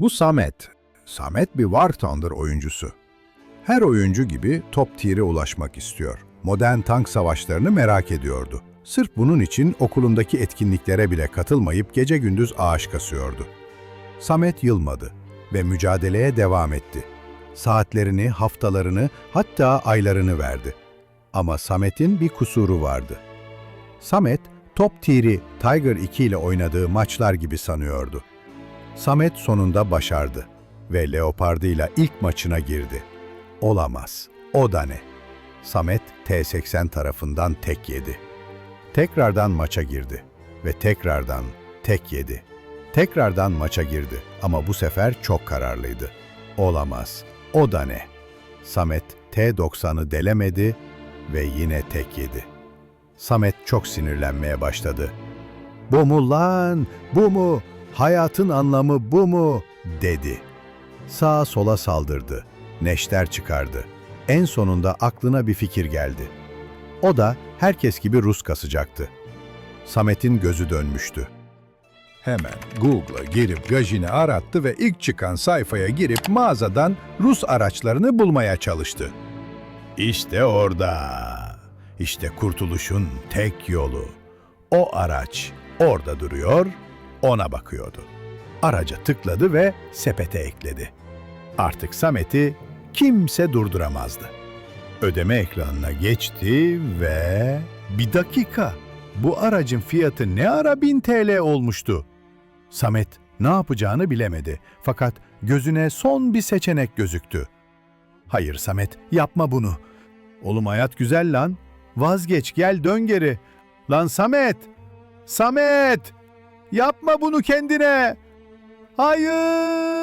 Bu Samet. Samet bir War Thunder oyuncusu. Her oyuncu gibi top tier'e ulaşmak istiyor. Modern tank savaşlarını merak ediyordu. Sırf bunun için okulundaki etkinliklere bile katılmayıp gece gündüz ağaç kasıyordu. Samet yılmadı ve mücadeleye devam etti. Saatlerini, haftalarını, hatta aylarını verdi. Ama Samet'in bir kusuru vardı. Samet, top tier'i Tiger 2 ile oynadığı maçlar gibi sanıyordu. Samet sonunda başardı ve Leopardı ile ilk maçına girdi. Olamaz. O da ne? Samet T80 tarafından tek yedi. Tekrardan maça girdi ve tekrardan tek yedi. Tekrardan maça girdi ama bu sefer çok kararlıydı. Olamaz. O da ne? Samet T90'ı delemedi ve yine tek yedi. Samet çok sinirlenmeye başladı. Bu mu lan? Bu mu? Hayatın anlamı bu mu? dedi. Sağa sola saldırdı. Neşter çıkardı. En sonunda aklına bir fikir geldi. O da herkes gibi Rus kasacaktı. Samet'in gözü dönmüştü. Hemen Google'a girip Gajin'i arattı ve ilk çıkan sayfaya girip mağazadan Rus araçlarını bulmaya çalıştı. İşte orada. İşte kurtuluşun tek yolu. O araç orada duruyor, ona bakıyordu. Araca tıkladı ve sepete ekledi. Artık Samet'i kimse durduramazdı. Ödeme ekranına geçti ve... Bir dakika! Bu aracın fiyatı ne ara 1000 TL olmuştu? Samet ne yapacağını bilemedi fakat gözüne son bir seçenek gözüktü. Hayır Samet, yapma bunu. Oğlum hayat güzel lan. Vazgeç, gel dön geri. Lan Samet! Samet! Yapma bunu kendine! Hayır!